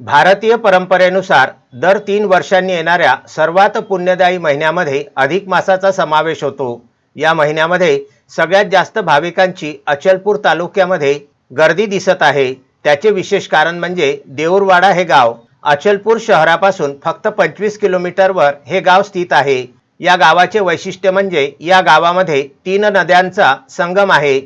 भारतीय परंपरेनुसार दर तीन वर्षांनी येणाऱ्या सर्वात पुण्यदायी महिन्यामध्ये अधिक मासाचा समावेश होतो. या महिन्यामध्ये सगळ्यात जास्त भाविकांची अचलपूर तालुक्यामध्ये गर्दी दिसत आहे. त्याचे विशेष कारण म्हणजे देऊरवाडा हे गाव अचलपूर शहरापासून फक्त पंचवीस किलोमीटरवर हे गाव स्थित आहे. या गावाचे वैशिष्ट्य म्हणजे या गावामध्ये तीन नद्यांचा संगम आहे.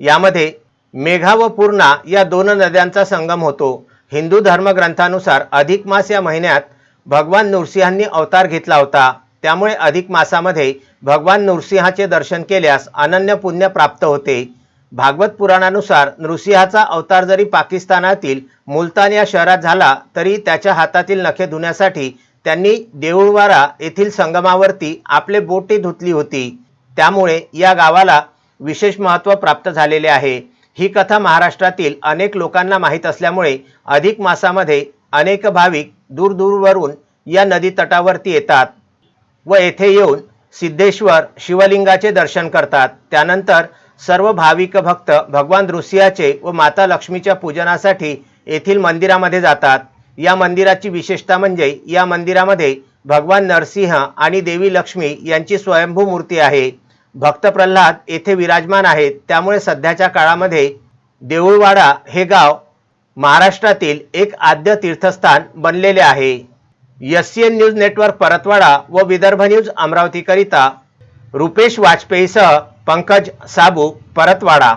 यामध्ये मेघा व पूर्णा या दोन नद्यांचा संगम होतो. हिंदू धर्मग्रंथानुसार अधिक मास या महिन्यात भगवान नृसिंहांनी अवतार घेतला होता. त्यामुळे अधिक मासामध्ये भगवान नृसिंहाचे दर्शन केल्यास अनन्य पुण्य प्राप्त होते. भागवत पुराणानुसार नृसिंहाचा अवतार जरी पाकिस्तानातील मुलतान या शहरात झाला तरी त्याच्या हातातील नखे धुण्यासाठी त्यांनी देऊळवारा येथील संगमावरती आपले बोटे धुतली होती. त्यामुळे या गावाला विशेष महत्त्व प्राप्त झालेले आहे. ही कथा महाराष्ट्रातील अनेक लोकांना माहीत असल्यामुळे अधिक मासामध्ये अनेक भाविक दूरदूरवरून या नदी तटावरती येतात व येथे येऊन सिद्धेश्वर शिवलिंगाचे दर्शन करतात. त्यानंतर सर्व भाविक भक्त भगवान नृसिंहाचे व माता लक्ष्मीच्या पूजनासाठी येथील मंदिरामध्ये जातात. या मंदिराची विशेषता म्हणजे या मंदिरामध्ये भगवान नरसिंह आणि देवी लक्ष्मी यांची स्वयंभू मूर्ती आहे. भक्त प्रल्हाद येथे विराजमान आहेत. त्यामुळे सध्याच्या काळामध्ये देऊळवाडा हे गाव महाराष्ट्रातील एक आद्य तीर्थस्थान बनलेले आहे. S C N news network Paratwada व विदर्भ न्यूज अमरावतीकरिता रुपेश वाजपेयीसह पंकज साबू परतवाडा.